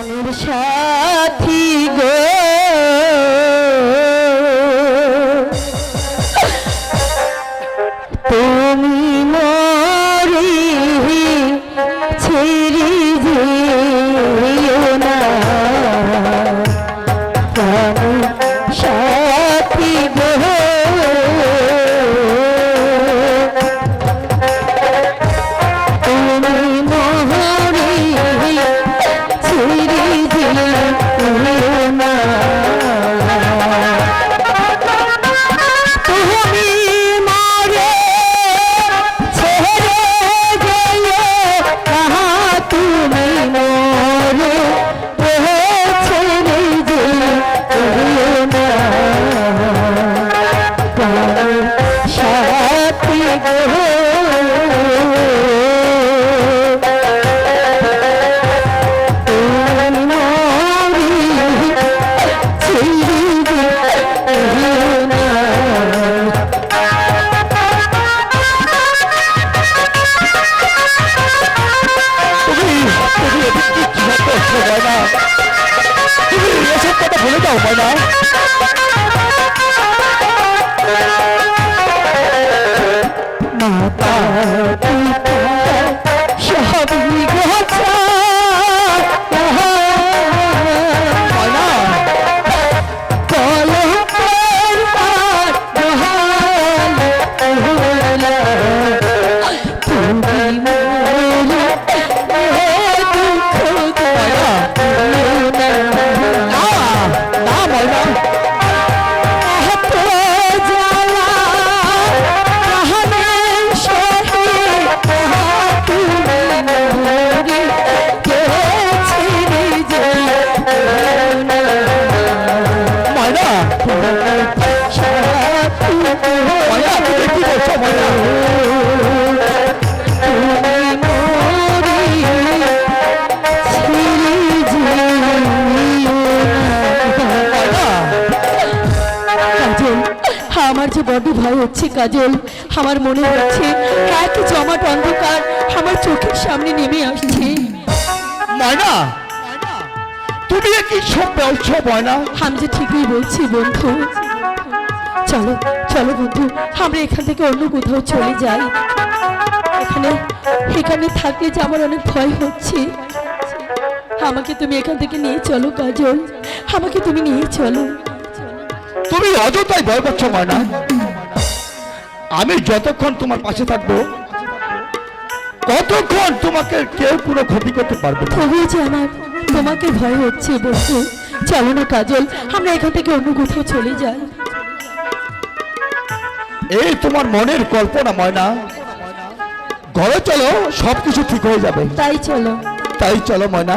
প্রাণের সাথী গো। তুমি মরি ছেড়ে যেও না। প্রাণের সাথী গো। করছ ময়না তুমি এসব কথা ভুলে যাও ময়না Oh, আমার যে বড্ড ভয় হচ্ছে কাজল আমার মনে হচ্ছে এক জমাট অন্ধকার আমার চোখের সামনে নেমে আসছে। ময়না তুমি কি সব বলছো ময়না? আমি যে ঠিকই বলছি বন্ধু। চলো চলো বন্ধু আমরা এখান থেকে অন্য কোথাও চলে যাই। এখানে এখানে থাকলে যে আমার অনেক ভয় হচ্ছে। আমাকে তুমি এখান থেকে নিয়ে চলো কাজল আমাকে তুমি নিয়ে চলো। তুমি অযথাই ভয় পাচ্ছ ময়না। আমি যতক্ষণ তোমার পাশে থাকব কতক্ষণ তোমাকে কেউ কোনো ক্ষতি করতে পারবে না। যে আমার তোমাকে ভয় হচ্ছে বন্ধু চলো না কাজল আমরা এখান থেকে অন্য কোথাও চলে যাই। এই তোমার মনের কল্পনা ময়না। ঘরে চলো সবকিছু ঠিক হয়ে যাবে। তাই চলো। তাই চলো ময়না।